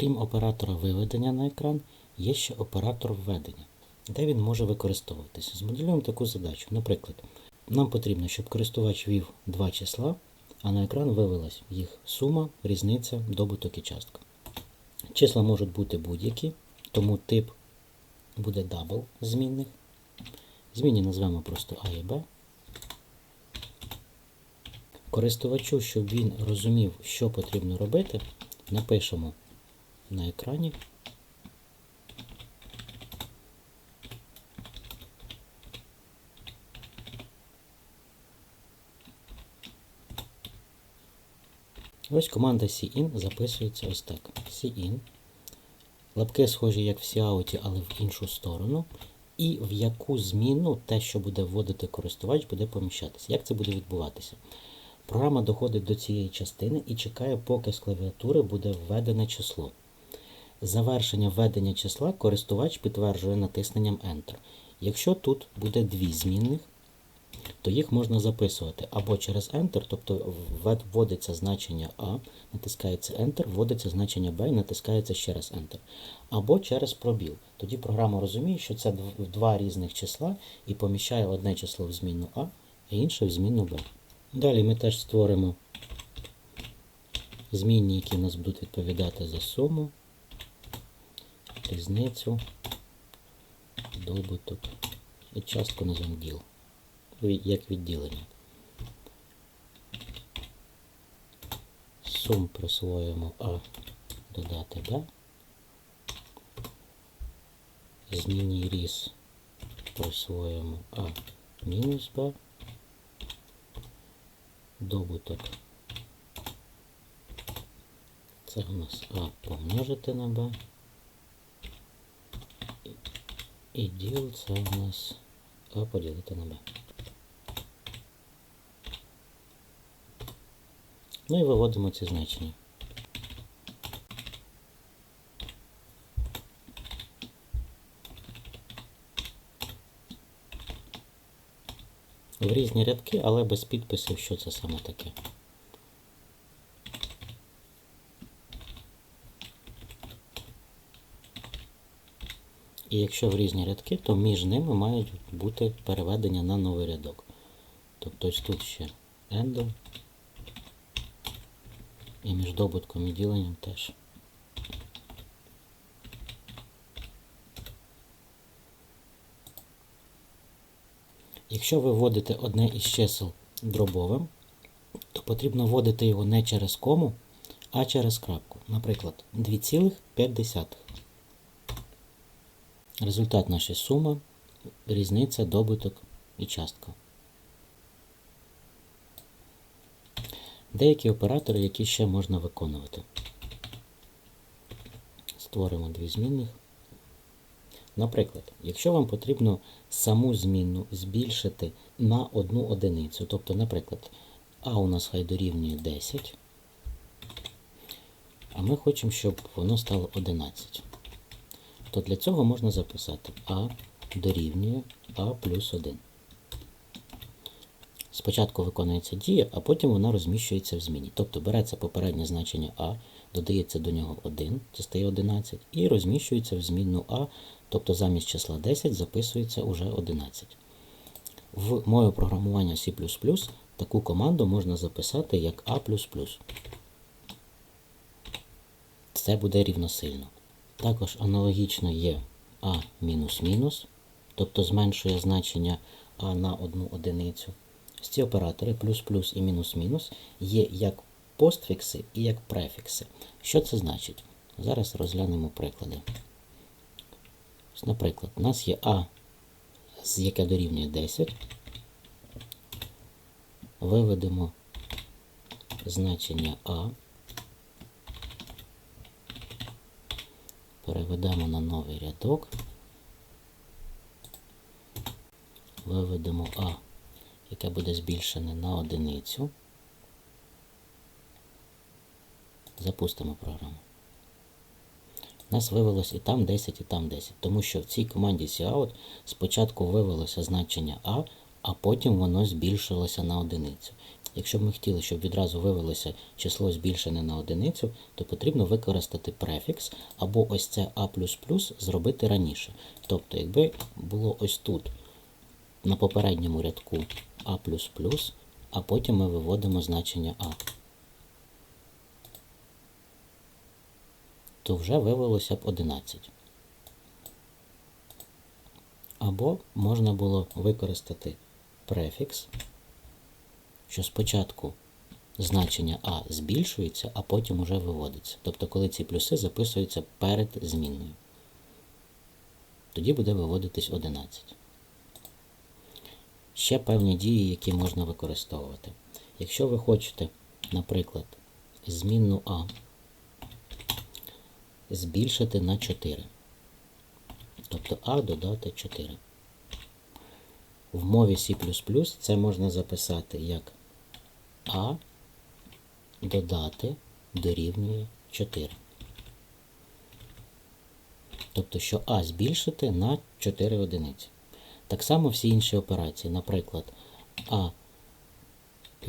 Крім оператора виведення на екран, є ще оператор введення, де він може використовуватися. Змоделюємо таку задачу. Наприклад, нам потрібно, щоб користувач ввів два числа, а на екран вивелась їх сума, різниця, добуток і частка. Числа можуть бути будь-які, тому тип буде дабл змінних. Змінні назвемо просто А і Б. Користувачу, щоб він розумів, що потрібно робити, напишемо на екрані. Ось команда cin записується ось так. cin. Лапки схожі, як в Сіауті, але в іншу сторону. І в яку зміну те, що буде вводити користувач, буде поміщатися. Як це буде відбуватися? Програма доходить до цієї частини і чекає, поки з клавіатури буде введене число. Завершення введення числа користувач підтверджує натисненням Enter. Якщо тут буде дві змінних, то їх можна записувати або через Enter, тобто вводиться значення А, натискається Enter, вводиться значення Б і натискається ще раз Enter. Або через пробіл. Тоді програма розуміє, що це дв- два різних числа і поміщає одне число в змінну А, а інше в змінну Б. Далі ми теж створимо змінні, які у нас будуть відповідати за суму, різницю, добуток і частку назвемо діл як відділення. Сум присвоїмо А додати Б. Змінній різ присвоїмо А мінус Б. Добуток. Це у нас А помножити на Б. І- І діл це у нас А поділити на Б. Ну і виводимо ці значення. В різні рядки, але без підписів, що це саме таке. І якщо в різні рядки, то між ними мають бути переведення на новий рядок. Тобто ось тут ще ендо. І між добутком і діленням теж. Якщо ви вводите одне із чисел дробовим, то потрібно вводити його не через кому, а через крапку. Наприклад, 2,5. Результат наша сума, різниця, добуток і частка. Деякі оператори, які ще можна виконувати. Створимо дві змінних. Наприклад, якщо вам потрібно саму змінну збільшити на одну одиницю, тобто, наприклад, А у нас хай дорівнює 10, а ми хочемо, щоб воно стало 11, то для цього можна записати А дорівнює А плюс 1. Спочатку виконується дія, а потім вона розміщується в зміні. Тобто береться попереднє значення А, додається до нього 1, це стає 11, і розміщується в змінну А, тобто замість числа 10 записується уже 11. В мові програмування C таку команду можна записати як А. Це буде рівносильно. Також аналогічно є А мінус мінус, тобто зменшує значення А на одну одиницю. Ці оператори плюс-плюс і мінус-мінус є як постфікси і як префікси. Що це значить? Зараз розглянемо приклади. Наприклад, у нас є А, яке дорівнює 10. Виведемо значення А. Переведемо на новий рядок. Виведемо А яке буде збільшене на одиницю. Запустимо програму. У нас вивелось і там 10, і там 10, тому що в цій команді cout спочатку вивелося значення А, а потім воно збільшилося на одиницю. Якщо б ми хотіли, щоб відразу вивелося число збільшене на одиницю, то потрібно використати префікс або ось це А зробити раніше. Тобто, якби було ось тут на попередньому рядку А, а потім ми виводимо значення А. То вже вивелося б 11. Або можна було використати префікс, що спочатку значення А збільшується, а потім уже виводиться. Тобто, коли ці плюси записуються перед змінною. Тоді буде виводитись 11. Ще певні дії, які можна використовувати. Якщо ви хочете, наприклад, змінну А збільшити на 4. Тобто А додати 4. В мові C це можна записати як А додати дорівнює 4. Тобто, що А збільшити на 4 одиниці. Так само всі інші операції. Наприклад, А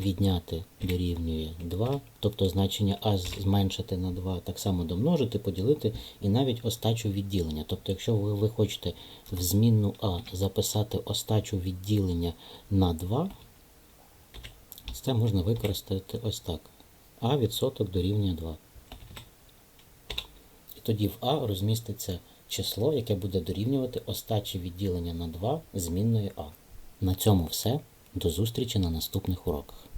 відняти дорівнює 2, тобто значення А зменшити на 2, так само домножити, поділити і навіть остачу відділення. Тобто, якщо ви, ви хочете в змінну А записати остачу відділення на 2, це можна використати ось так. А відсоток дорівнює 2. І тоді в А розміститься число, яке буде дорівнювати остачі відділення на 2 змінної А. На цьому все. До зустрічі на наступних уроках.